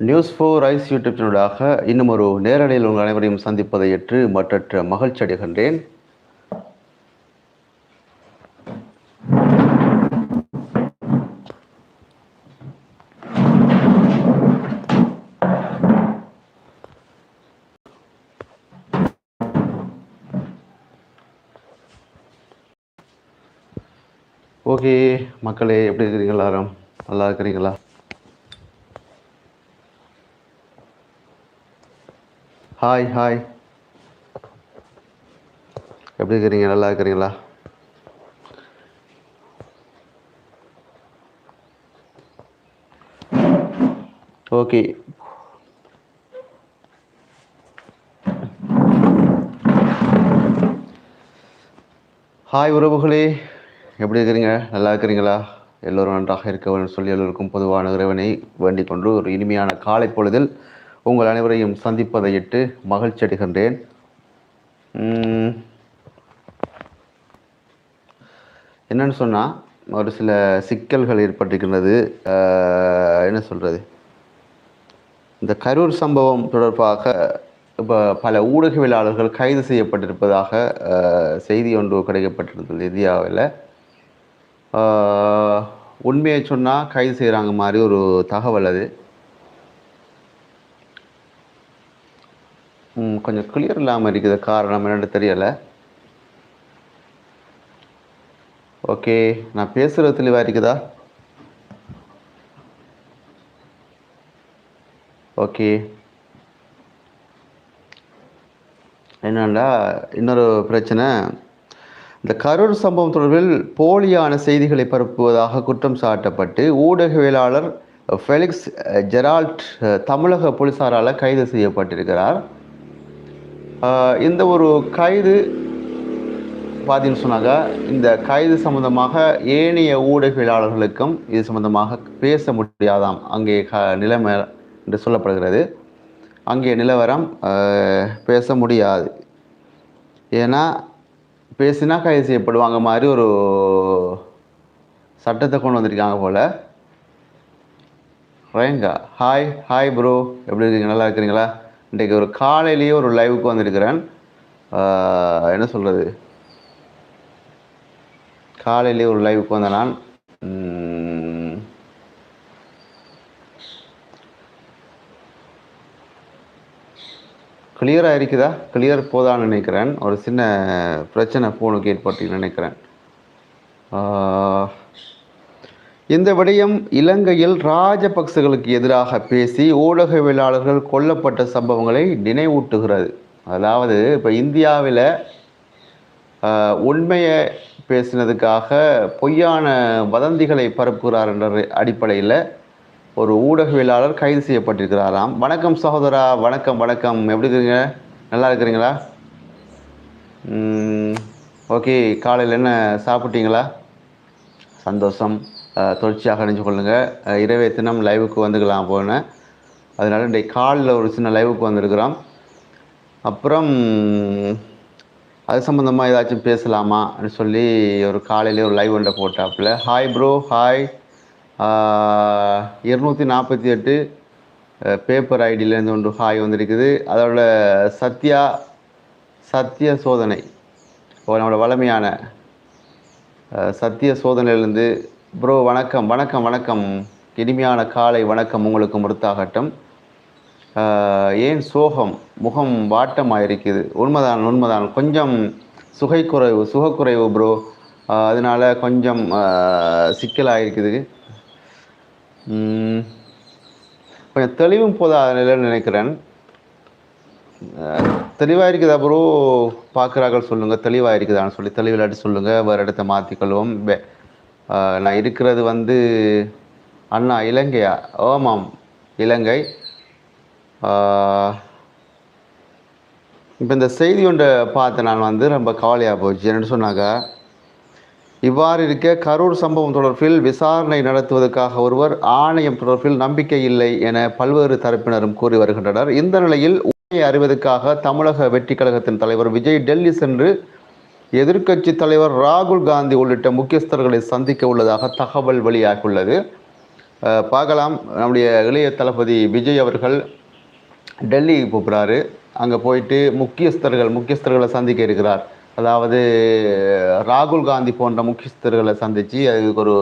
News four ice யூடியூப்பினூடாக இன்னும் ஒரு நேரலையில் உங்கள் அனைவரையும் சந்திப்பதை ஏற்று மற்றற்ற மகிழ்ச்சி அடைகின்றேன். ஓகே மக்களே எப்படி இருக்கிறீங்க எல்லாரும்? நல்லா இருக்கிறீங்களா ஹாய் ஹாய் எப்படி இருக்கிறீங்க? நல்லா இருக்கிறீங்களா? ஓகே ஹாய் உறவுகளே. எப்படி இருக்கிறீங்க? நல்லா இருக்கிறீங்களா? எல்லோரும் நன்றாக இருக்க வேண்டும் சொல்லி எல்லோருக்கும் பொதுவான இறைவனை வேண்டிக் கொண்டு ஒரு இனிமையான காலை பொழுதில் உங்கள் அனைவரையும் சந்திப்பதையிட்டு மகிழ்ச்சி அடைகின்றேன். என்னன்னு சொன்னால் ஒரு சில சிக்கல்கள் ஏற்பட்டிருக்கின்றது. என்ன சொல்கிறது இந்த கரூர் சம்பவம் தொடர்பாக இப்போ பல ஊடகவியலாளர்கள் கைது செய்யப்பட்டிருப்பதாக செய்தி ஒன்று கிடைக்கப்பட்டிருந்தது இந்தியாவில். உண்மையை சொன்னால் கைது செய்கிறாங்க மாதிரி ஒரு தகவல் அது. கொஞ்சம் கிளியர் இல்லாமல் இருக்குது. காரணம் என்னென்னு தெரியலை. ஓகே நான் பேசுகிறது தெளிவாக இருக்குதா? ஓகே என்னண்டா இன்னொரு பிரச்சனை. இந்த கரூர் சம்பவம் தொடர்பில் போலியான செய்திகளை பரப்புவதாக குற்றம் சாட்டப்பட்டு ஊடகவியலாளர் ஃபெலிக்ஸ் ஜெரால்ட் தமிழக போலீசாரால் கைது செய்யப்பட்டிருக்கிறார். இந்த ஒரு கைது பார்த்தீங்கன்னு சொன்னாங்க. இந்த கைது சம்பந்தமாக ஏனைய ஊடகவியலாளர்களுக்கும் இது சம்பந்தமாக பேச முடியாதாம். அங்கே க நிலைமை என்று சொல்லப்படுகிறது. அங்கே நிலவரம் பேச முடியாது. ஏன்னா பேசினா கைது செய்யப்படுவாங்க மாதிரி ஒரு சட்டத்தை கொண்டு வந்திருக்காங்க போல். ரயங்கா ஹாய் ஹாய் ப்ரோ எப்படி இருக்கீங்க? நல்லா இருக்கிறீங்களா? இன்றைக்கு ஒரு காலையிலேயே ஒரு லைவுக்கு வந்திருக்கிறேன். என்ன சொல்கிறது காலையிலேயே ஒரு லைவுக்கு வந்த நான். கிளியராக இருக்குதா? கிளியர் போதான்னு நினைக்கிறேன். ஒரு சின்ன பிரச்சனை ஃபோனுக்கு ஏற்பட்டு நினைக்கிறேன். இந்த விடயம் இலங்கையில் ராஜபக்சகளுக்கு எதிராக பேசி ஊடகவியலாளர்கள் கொல்லப்பட்ட சம்பவங்களை நினைவூட்டுகிறது. அதாவது இப்போ இந்தியாவில் உண்மையை பேசினதுக்காக பொய்யான வதந்திகளை பரப்புகிறார் என்ற அடிப்படையில் ஒரு ஊடகவியலாளர் கைது செய்யப்பட்டிருக்கிறாராம். வணக்கம் சகோதரா வணக்கம் வணக்கம். எப்படி இருக்கிறீங்க நல்லா இருக்கிறீங்களா? ஓகே. காலையில் என்ன சாப்பிட்டீங்களா? சந்தோஷம். தொடர்ச்சியாக அணிஞ்சு கொள்ளுங்கள் இரவே தினம் லைவுக்கு வந்துக்கலாம் போனேன் அதனால இன்றைக்கு காலில் ஒரு சின்ன லைவுக்கு வந்திருக்கிறோம். அப்புறம் அது சம்மந்தமாக ஏதாச்சும் பேசலாமான்னு சொல்லி ஒரு காலையிலே ஒரு லைவ் ஒன்றை போட்டாப்புல. ஹாய் ப்ரோ ஹாய் இருநூற்றி நாற்பத்தி எட்டு பேப்பர் ஐடியிலேருந்து ஒன்று ஹாய் வந்திருக்குது. அதோட சத்யா சத்திய சோதனை. நம்மளோட வளமையான சத்திய சோதனையிலேருந்து ப்ரோ வணக்கம் வணக்கம் வணக்கம். இனிமையான காலை வணக்கம் உங்களுக்கு முறுத்தாகட்டும் ஏன் சோகம் முகம் வாட்டமாக இருக்குது உண்மைதான் உண்மைதான். கொஞ்சம் சுகைக்குறைவு சுகக்குறைவு ப்ரோ. அதனால கொஞ்சம் சிக்கலாக இருக்குது கொஞ்சம் தெளிவும் போதாத நிலைன்னு நினைக்கிறேன். தெளிவாக இருக்குதா ப்ரோ? பார்க்குறார்கள் சொல்லுங்கள் தெளிவாக இருக்குதான்னு சொல்லி தெளிவில்லாட்டி சொல்லுங்கள் வேறு இடத்த மாற்றிக்கொள்வோம். வே- நான் இருக்கிறது வந்து அண்ணா இலங்கையா? ஆமாம் இலங்கை. இப்போ இந்த செய்தி ஒன்றை பார்த்து நான் வந்து ரொம்ப கவலையாக போச்சு. என்னென்னு சொன்னாங்க இவ்வாறு இருக்க கரூர் சம்பவம் தொடர்பில் விசாரணை நடத்துவதற்காக ஒருவர் ஆணையம் தொடர்பில் நம்பிக்கை இல்லை என பல்வேறு தரப்பினரும் கூறி வருகின்றனர். இந்த நிலையில் உண்மையை அறிவதற்காக தமிழக வெற்றி கழகத்தின் தலைவர் விஜய் டெல்லி சென்று எதிர்க்கட்சி தலைவர் ராகுல் காந்தி உள்ளிட்ட முக்கியஸ்தர்களை சந்திக்க உள்ளதாக தகவல் வெளியாகியுள்ளது. பார்க்கலாம். நம்முடைய இளைய தளபதி விஜய் அவர்கள் டெல்லிக்கு போகிறாரு. அங்கே போயிட்டு முக்கியஸ்தர்கள் முக்கியஸ்தர்களை சந்திக்க இருக்கிறார். அதாவது ராகுல் காந்தி போன்ற முக்கியஸ்தர்களை சந்தித்து அதுக்கு ஒரு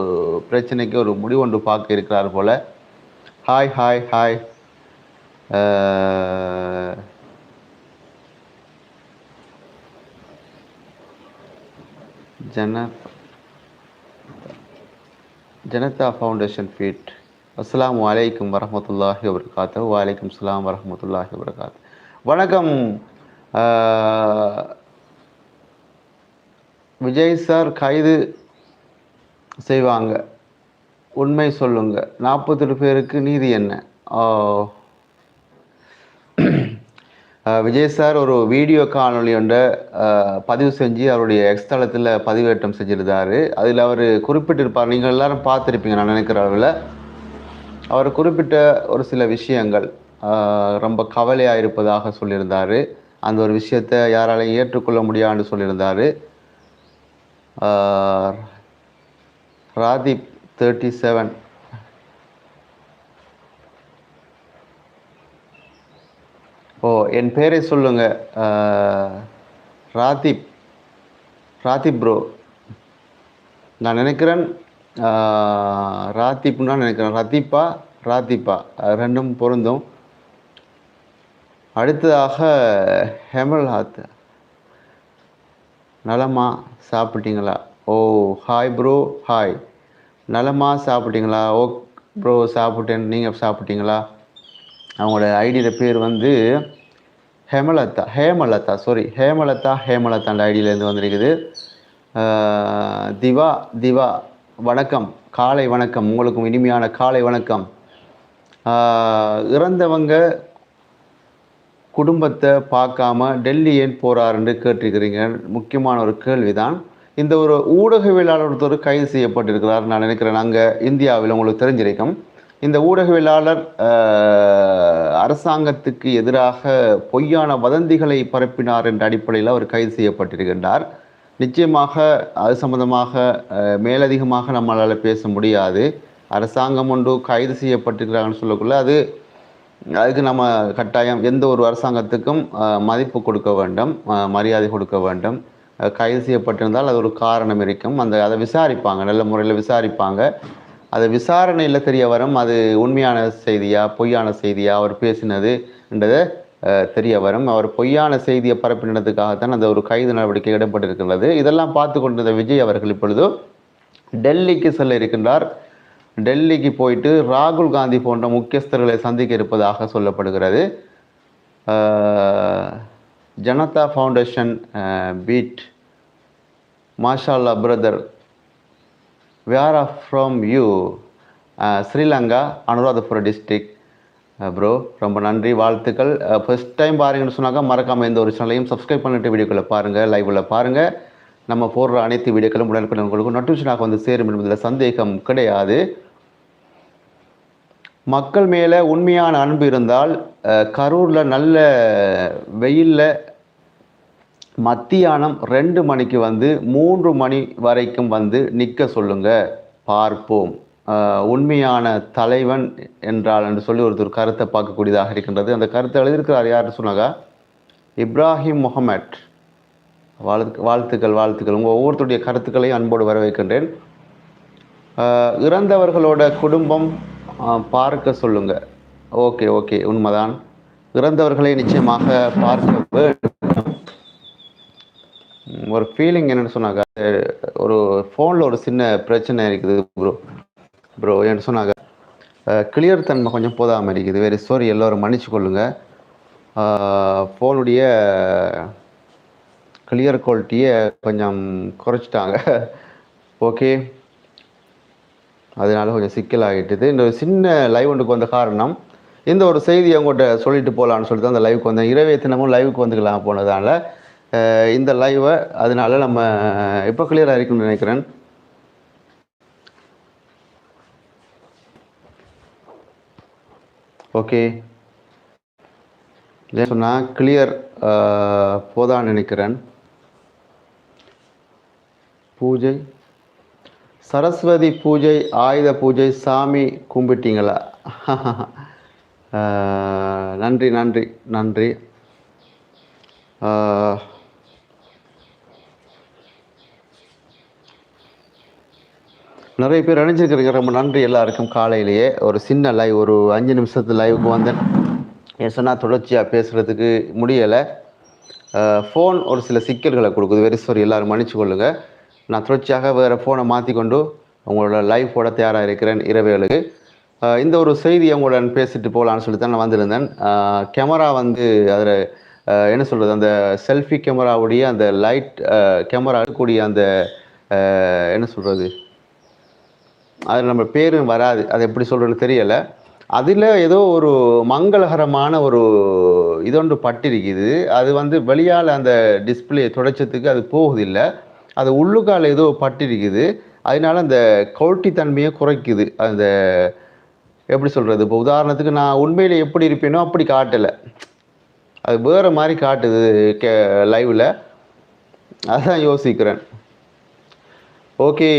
பிரச்சனைக்கு ஒரு முடிவு ஒன்று பார்க்க இருக்கிறார் போல். Hi hi hi. Jana Janata foundation feet அஸ்லாம் அலைக்கும் வரமத்துல்லாஹி வபரகாத்து வலைக்கும் ஸ்லாம் வரமத்துல்லாஹி வபரகாத்து வணக்கம். விஜய் சார் கைது செய்வாங்க. உண்மை சொல்லுங்க. நாற்பத்தெட்டு பேருக்கு நீதி என்ன? ஓ விஜய் சார் ஒரு வீடியோ காணொலி ஒன்றை பதிவு செஞ்சு அவருடைய எக்ஸ் தளத்தில் பதிவேற்றம் செஞ்சிருந்தாரு. அதில் அவர் குறிப்பிட்டிருப்பார். நீங்கள் எல்லாரும் பார்த்துருப்பீங்க நான் நினைக்கிற அளவில். அவர் குறிப்பிட்ட ஒரு சில விஷயங்கள் ரொம்ப கவலையாக இருப்பதாக சொல்லியிருந்தார். அந்த ஒரு விஷயத்தை யாராலையும் ஏற்றுக்கொள்ள முடியாதுன்னு சொல்லியிருந்தார். ராதீப் தேர்ட்டி செவன் ஓ என் பேரை சொல்லுங்க. ராதிப். ராதிப் ப்ரோ நான் நினைக்கிறேன் அஹ், நினைக்கிறேன். ரதீப்பா ராதிப்பா. அது ரெண்டும் பொருந்தும். அடுத்ததாக ஹேமல்ஹாத். நலமா சாப்பிட்டீங்களா? ஓ ஹாய் ப்ரோ ஹாய் நலமா சாப்பிட்டீங்களா? ஓ ப்ரோ சாப்பிட்டேன். நீங்கள் சாப்பிட்டீங்களா? அவங்களோட ஐடியோட பேர் வந்து ஹேமலதா ஹேமலதா சாரி ஹேமலதா ஹேமலதான்ற ஐடியிலேருந்து வந்திருக்குது. திவா திவா வணக்கம் காலை வணக்கம் உங்களுக்கும் இனிமையான காலை வணக்கம். இறந்தவங்க குடும்பத்தை பார்க்காம டெல்லி ஏன் போகிறாருன்னு கேட்டிருக்கிறீங்க. முக்கியமான ஒரு கேள்விதான். இந்த ஒரு ஊடகவியலாளர் ஒருத்தர் கைது செய்யப்பட்டிருக்கிறார். நான் நினைக்கிறேன் அங்கே இந்தியாவில் உங்களுக்கு தெரிஞ்சிருக்கும். இந்த ஊடகவியலாளர் அரசாங்கத்துக்கு எதிராக பொய்யான வதந்திகளை பரப்பினார் என்ற அடிப்படையில் அவர் கைது செய்யப்பட்டிருக்கின்றார். நிச்சயமாக அது சம்பந்தமாக மேலதிகமாக நம்மளால் பேச முடியாது. அரசாங்கம் ஒன்று கைது செய்யப்பட்டிருக்கிறாங்கன்னு சொல்லக்குள்ள அது அதுக்கு நம்ம கட்டாயம் எந்த ஒரு அரசாங்கத்துக்கும் மதிப்பு கொடுக்க வேண்டும் மரியாதை கொடுக்க வேண்டும். கைது செய்யப்பட்டிருந்தால் அது ஒரு காரணம் இருக்கும். அந்த அதை விசாரிப்பாங்க நல்ல முறையில் விசாரிப்பாங்க. அது விசாரணையில் தெரிய வரும். அது உண்மையான செய்தியா பொய்யான செய்தியா அவர் பேசினது என்றதை தெரிய வரும். அவர் பொய்யான செய்தியை பரப்பினதுக்காகத்தான் அந்த ஒரு கைது நடவடிக்கை இடப்பட்டிருக்கின்றது இதெல்லாம் பார்த்து கொண்டிருந்த விஜய் அவர்கள் இப்பொழுது டெல்லிக்கு செல்ல இருக்கின்றார். டெல்லிக்கு போயிட்டு ராகுல் காந்தி போன்ற முக்கியஸ்தர்களை சந்திக்க இருப்பதாக சொல்லப்படுகிறது. ஜனதா ஃபவுண்டேஷன் பீட் மாஷால்லா brother where of from you Sri Lanka Anuradhapura district bro ரொம்ப நன்றி வாழ்த்துக்கள். Uh, ஃபஸ்ட் டைம் பாருங்கன்னு சொன்னாக்கா மறக்காமல் எந்த ஒரு சேனலையும் சப்ஸ்கிரைப் பண்ணிட்டு வீடியோக்களை பாருங்கள் லைவில் பாருங்கள் நம்ம போடுற அனைத்து வீடியோக்களும் உடனுக்குடன் உங்களுக்கு நோட்டிஃபிகேஷனாக வந்து சேரும் என்பதில் சந்தேகம் கிடையாது. மக்கள் மேலே உண்மையான அன்பு இருந்தால் uh, கரூரில் நல்ல வெயிலில் மத்தியானம் ரெண்டு மணிக்கு வந்து மூன்று மணி வரைக்கும் வந்து நிற்க சொல்லுங்க. பார்ப்போம். உண்மையான தலைவன் என்றால் என்று சொல்லி ஒருத்தர் கருத்தை பார்க்கக்கூடியதாக இருக்கின்றது. அந்த கருத்தை எழுதியிருக்கிறார் யார் சொன்னாங்க இப்ராஹிம் முகமட் வாழ்த்து வாழ்த்துக்கள் வாழ்த்துக்கள். உங்கள் ஒவ்வொருத்தருடைய கருத்துக்களையும் அன்போடு வரவேற்கின்றேன். ஆஹ் இறந்தவர்களோட குடும்பம் பார்க்க சொல்லுங்க. Okay okay. உண்மைதான். இறந்தவர்களை நிச்சயமாக பார்க்க வேண்டும். ஒரு ஃபீலிங் என்னன்னு சொன்னாங்க ஒரு ஃபோனில் ஒரு சின்ன பிரச்சனை இருக்குது ப்ரோ ப்ரோ என்ன சொன்னாங்க கிளியர் தன்மை கொஞ்சம் போதாமல் இருக்குது. வேறு சாரி எல்லோரும் மன்னிச்சு கொள்ளுங்க. ஃபோனுடைய கிளியர் குவாலிட்டியை கொஞ்சம் குறைச்சிட்டாங்க. ஓகே அதனால கொஞ்சம் சிக்கலாகிட்டுது இந்த ஒரு சின்ன லைவ் ஒன்றுக்கு வந்த காரணம் இந்த ஒரு செய்தி அவங்கள்ட்ட சொல்லிட்டு போகலான்னு சொல்லிட்டு அந்த லைவுக்கு வந்தேன். இரவே தினமும் லைவுக்கு வந்துக்கலாம் போனதால இந்த லைவை அதனால நம்ம இப்போ கிளியராக இருக்குன்னு நினைக்கிறேன். ஓகே சொன்னால் கிளியர் போதான்னு நினைக்கிறேன். பூஜை. சரஸ்வதி பூஜை ஆயுத பூஜை சாமி கும்பிட்டீங்களா? நன்றி நன்றி நன்றி. நிறைய பேர் இணைஞ்சிருக்கிறீங்க ரொம்ப நன்றி எல்லாருக்கும் காலையிலேயே. ஒரு சின்ன லைவ் ஒரு அஞ்சு நிமிஷத்து லைவுக்கு வந்தேன். ஏன் சொன்னால் தொடர்ச்சியாக பேசுகிறதுக்கு முடியலை. ஃபோன் ஒரு சில சிக்கல்களை கொடுக்குது. வெரி சாரி எல்லாரும் மன்னிச்சு கொள்ளுங்கள் நான் தொடர்ச்சியாக வேறு ஃபோனை மாற்றிக்கொண்டு உங்களோட லைவ் போட தயாராக இருக்கிறேன் இரவேலுக்கு. இந்த ஒரு செய்தி உங்களுடன் பேசிட்டு போகலான்னு சொல்லி தான் நான் வந்திருந்தேன். கேமரா வந்து அதில் என்ன சொல்கிறது அந்த செல்ஃபி கேமராவுடைய அந்த லைட் கேமரா கூடிய அந்த என்ன சொல்கிறது அதில் நம்ம பேரும் வராது. அது எப்படி சொல்கிறதுன்னு தெரியலை. அதில் ஏதோ ஒரு மங்களகரமான ஒரு இதொன்று பட்டிருக்குது. அது வந்து வெளியால் அந்த டிஸ்பிளே துடைச்சதுக்கு அது போகுதில்லை. அது உள்ளுக்கால் ஏதோ பட்டிருக்குது. அதனால அந்த குவாலிட்டி தன்மையை குறைக்குது. அந்த எப்படி சொல்கிறது இப்போ உதாரணத்துக்கு நான் உண்மையில் எப்படி இருப்பேனோ அப்படி காட்டலை. அது வேறு மாதிரி காட்டுது கே லைவில் அதான் யோசிக்கிறேன். ஓகே.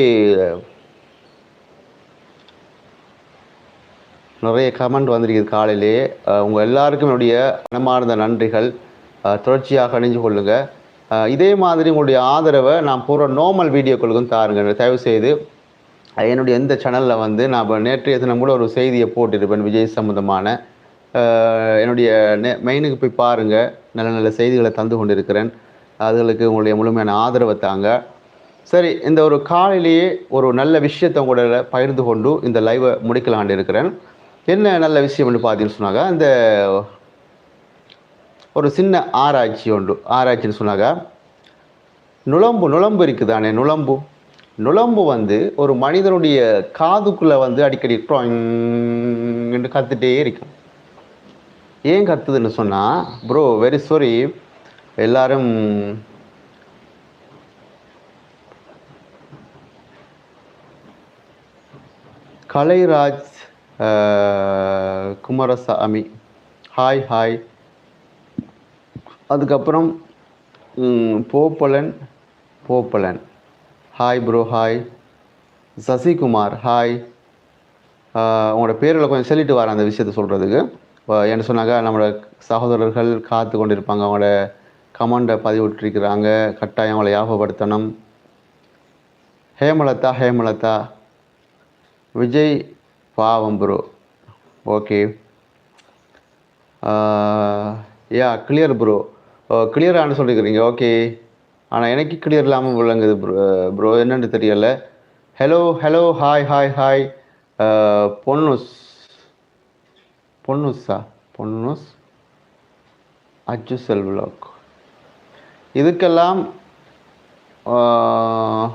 நிறைய கமெண்ட் வந்திருக்குது காலையிலேயே உங்கள் எல்லாருக்கும் என்னுடைய மனமார்ந்த நன்றிகள். தொடர்ச்சியாக அணிஞ்சு கொள்ளுங்கள் இதே மாதிரி உங்களுடைய ஆதரவை நான் பூரா நார்மல் வீடியோக்களுக்கும் தாருங்க. தயவு செய்து என்னுடைய எந்த சேனலில் வந்து நான் நேற்றைய தினம் கூட ஒரு செய்தியை போட்டிருப்பேன் விஜய் சம்மந்தமான என்னுடைய நெ மெயினுக்கு போய் பாருங்கள் நல்ல நல்ல செய்திகளை தந்து கொண்டிருக்கிறேன். அதுகளுக்கு உங்களுடைய முழுமையான ஆதரவை தாங்க. சரி இந்த ஒரு காலையிலேயே ஒரு நல்ல விஷயத்தை உங்களோட பகிர்ந்து கொண்டு இந்த லைவை முடிக்கலான்னு இருக்கிறேன். என்ன நல்ல விஷயம்னு பார்த்தீங்கன்னு சொன்னாங்க அந்த ஒரு சின்ன ஆராய்ச்சி உண்டு ஆராய்ச்சின்னு சொன்னாங்க நுழம்பு நுழம்பு இருக்குதானே நுழம்பு. நுழம்பு வந்து ஒரு மனிதனுடைய காதுக்குள்ளே வந்து அடிக்கடி என்று கற்றுட்டே இருக்கும். ஏன் கத்துதுன்னு சொன்னால் ப்ரோ வெரி சாரி எல்லாரும் கலைராஜ் குமாரசாமி. ஹாய் ஹாய் அதுக்கப்புறம் போப்பலன் போப்பலன். Hi bro hi Sasikumar hi உங்களோட பேரில் கொஞ்சம் சொல்லிட்டு வரேன் அந்த விஷயத்த சொல்கிறதுக்கு என்ன சொன்னாங்க நம்மளோட சகோதரர்கள் காத்து கொண்டிருப்பாங்க. அவங்களோட கமெண்டை பதிவிட்டிருக்கிறாங்க கட்டாயம் அவங்கள ஞாபகப்படுத்தணும். ஹேமலதா ஹேமலதா. விஜய் பாவம் bro okay yeah clear bro கிளியரானு சொல்லிக்கிறீங்க. ஓகே ஆனால் எனக்கு கிளியர் இல்லாமல் விளங்குது ப்ரோ ப்ரோ uh, என்னென்னு தெரியல. Hello hello hi hi hi Ponnus. பொன்னுஸா? Ponnus. அச்சு செல்வலாக் இதுக்கெல்லாம் uh,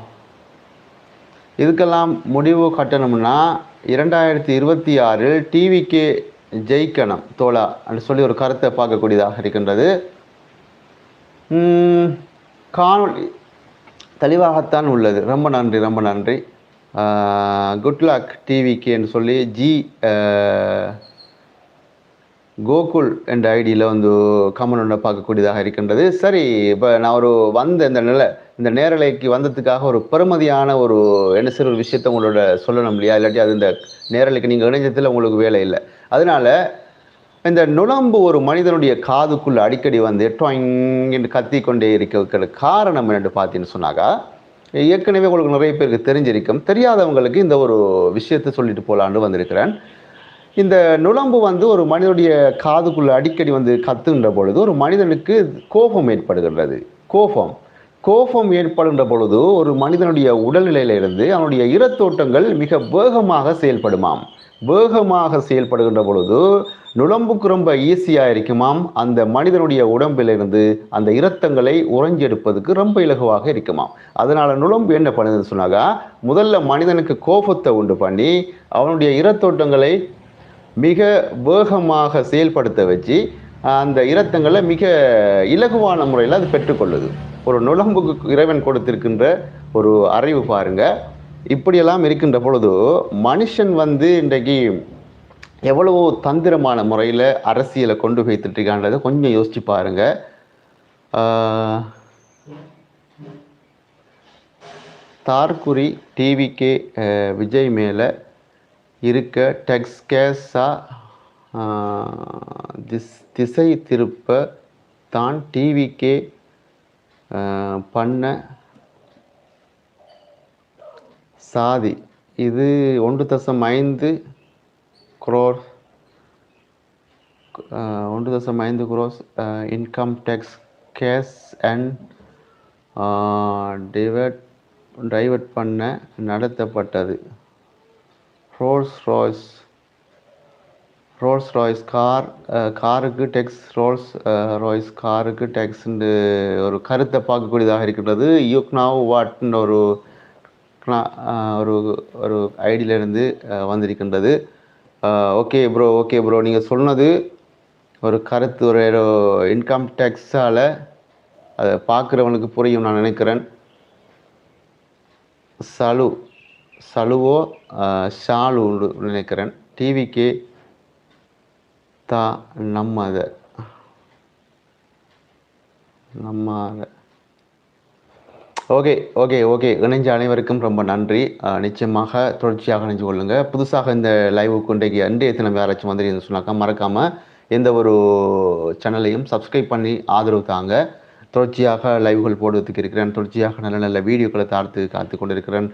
இதுக்கெல்லாம் முடிவு கட்டணும்னா இரண்டாயிரத்தி இருபத்தி ஆறில் டிவிக்கு ஜெயிக்கணும். தோழா அப்படின்னு சொல்லி ஒரு கருத்தை பார்க்கக்கூடியதாக இருக்கின்றது. உம், காணொளி தெளிவாகத்தான் உள்ளது. ரொம்ப நன்றி ரொம்ப நன்றி. குட் லக் டிவிக்கு சொல்லி ஜி கோகுல் என்ற ஐடியில் வந்து கமெண்ட் ஒன்று பார்க்கக்கூடியதாக இருக்கின்றது. சரி இப்போ நான் ஒரு வந்த இந்த நிலை இந்த நேரலைக்கு வந்ததுக்காக ஒரு பெருமதியான ஒரு என்ன சிறு ஒரு விஷயத்த உங்களோட சொல்லணும் இல்லையா? இல்லாட்டி அது இந்த நேரலைக்கு நீங்கள் இணைஞ்சதில் உங்களுக்கு வேலை இல்லை. அதனால இந்த நுழம்பு ஒரு மனிதனுடைய காதுக்குள்ளே அடிக்கடி வந்து டொயிங் என்று கத்தி கொண்டே இருக்கிற காரணம் என்னென்று பார்த்தீங்கன்னு சொன்னாக்கா ஏற்கனவே உங்களுக்கு நிறைய பேருக்கு தெரிஞ்சிருக்கும். தெரியாதவங்களுக்கு இந்த ஒரு விஷயத்தை சொல்லிட்டு போகலான்னு வந்திருக்கிறேன். இந்த நுழம்பு வந்து ஒரு மனிதனுடைய காதுக்குள்ளே அடிக்கடி வந்து கத்துன்ற பொழுது ஒரு மனிதனுக்கு கோபம் ஏற்படுகின்றது. கோபம். கோபம் ஏற்படுகின்ற பொழுது ஒரு மனிதனுடைய உடல்நிலையிலிருந்து அவனுடைய இரத்தோட்டங்கள் மிக வேகமாக செயல்படுமாம். வேகமாக செயல்படுகின்ற பொழுது நுழம்புக்கு ரொம்ப ஈஸியாக இருக்குமாம். அந்த மனிதனுடைய உடம்பிலிருந்து அந்த இரத்தங்களை உறைஞ்செடுப்பதுக்கு ரொம்ப இலகுவாக இருக்குமாம். அதனால் நுழம்பு என்ன பண்ணுதுன்னு சொன்னாக்கா முதல்ல மனிதனுக்கு கோபத்தை உண்டு பண்ணி அவனுடைய இரத்தோட்டங்களை மிக வேகமாக செயல்படுத்த வச்சு அந்த இரத்தங்களை மிக இலகுவான முறையில் அது பெற்றுக்கொள்ளுது. ஒரு நுழம்புக்கு இறைவன் கொடுத்திருக்கின்ற ஒரு அறிவு பாருங்க. இப்படியெல்லாம் இருக்கின்ற பொழுது மனுஷன் வந்து இன்றைக்கு எவ்வளவோ தந்திரமான முறையில் அரசியலை கொண்டு போய்த்துட்டு கொஞ்சம் யோசிச்சு பாருங்க. தார்குறி ஸ்டார்குரி டிவிகே விஜய் மேலே இருக்க டெக்ஸ் கேஸாக திஸ் திசை திருப்ப தான் டிவிக்கே பண்ண சாதி. இது ஒன்று தசம் ஐந்து குரோர் ஒன்று தசம் ஐந்து crores income tax case and divert divert பண்ண நடத்தப்பட்டது. Rolls Royce Rolls Royce car காருக்கு டெக்ஸ் ரோல்ஸ் ராய்ஸ் காருக்கு டெக்ஸ்ன்னு ஒரு கருத்தை பார்க்கக்கூடியதாக இருக்கின்றது. யுக் நாவ் வாட்ன்ற ஒரு ஒரு ஒரு ஐடியிலேருந்து வந்திருக்கின்றது. ஓகே ப்ரோ ஓகே ப்ரோ நீங்கள் சொன்னது ஒரு கருத்து ஒரு இன்கம் டேக்ஸால் அதை பார்க்குறவனுக்கு புரியும் நான் நினைக்கிறேன். சலு சலுவோ ஷாலு நினைக்கிறேன். டிவிக்கு தா நம்ம அதை நம்ம அதை ஓகே ஓகே ஓகே. இணைஞ்ச அனைவருக்கும் ரொம்ப நன்றி. நிச்சயமாக தொடர்ச்சியாக இணைஞ்சு கொள்ளுங்கள் புதுசாக இந்த லைவுக்கு இன்றைக்கு அன்றைய தினம் யாராச்சும் வந்துருன்னு சொன்னாக்கா மறக்காமல் எந்த ஒரு சேனலையும் சப்ஸ்கிரைப் பண்ணி ஆதரவு தாங்க. தொடர்ச்சியாக லைவ்கள் போடுவதற்கு இருக்கிறேன் தொடர்ச்சியாக நல்ல நல்ல வீடியோக்களை தாழ்த்து காத்து கொண்டிருக்கிறேன்.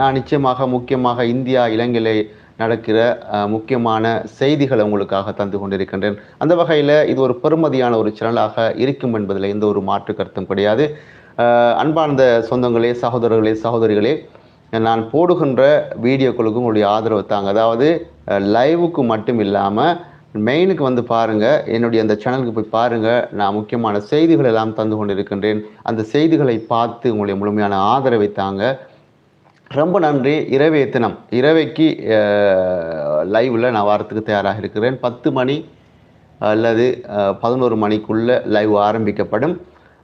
நான் நிச்சயமாக முக்கியமாக இந்தியா இலங்கையிலே நடக்கிற முக்கியமான செய்திகளை உங்களுக்காக தந்து கொண்டிருக்கின்றேன். அந்த வகையில் இது ஒரு பெருமதியான ஒரு சேனலாக இருக்கும் என்பதில் எந்த ஒரு மாற்று கருத்தும் கிடையாது. அன்பார்ந்த சொந்தங்களே சகோதரர்களே சகோதரிகளே நான் போடுகின்ற வீடியோக்களுக்கும் உங்களுடைய ஆதரவு தாங்க. அதாவது லைவுக்கு மட்டும் இல்லாமல் மெயினுக்கு வந்து பாருங்கள் என்னுடைய அந்த சேனலுக்கு போய் பாருங்கள் நான் முக்கியமான செய்திகள் எல்லாம் தந்து கொண்டிருக்கின்றேன். அந்த செய்திகளை பார்த்து உங்களுடைய முழுமையான ஆதரவை தாங்க ரொம்ப நன்றி. இரவே தினம். இரவைக்கு லைவில் நான் வாரத்துக்கு தயாராக இருக்கிறேன். பத்து மணி அல்லது பதினோரு மணிக்குள்ளே லைவ் ஆரம்பிக்கப்படும்.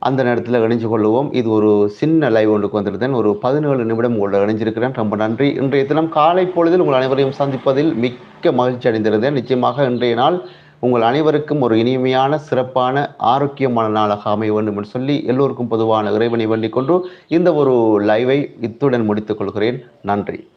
அந்த நேரத்தில் இணைஞ்சு கொள்ளுவோம். இது ஒரு சின்ன லைவ் ஒன்றுக்கு வந்திருந்தேன் ஒரு பதினேழு நிமிடம் உங்களோட இணைஞ்சிருக்கிறேன். ரொம்ப நன்றி. இன்றைய தினம் காலை பொழுதில் உங்கள் அனைவரையும் சந்திப்பதில் மிக்க மகிழ்ச்சி அடைந்திருந்தேன். நிச்சயமாக இன்றைய நாள் உங்கள் அனைவருக்கும் ஒரு இனிமையான சிறப்பான ஆரோக்கியமான நாளாக அமைய வேண்டும் என்று சொல்லி எல்லோருக்கும் பொதுவான இறைவனை வேண்டிக் கொண்டு இந்த ஒரு லைவை இத்துடன் முடித்துக் கொள்கிறேன். நன்றி.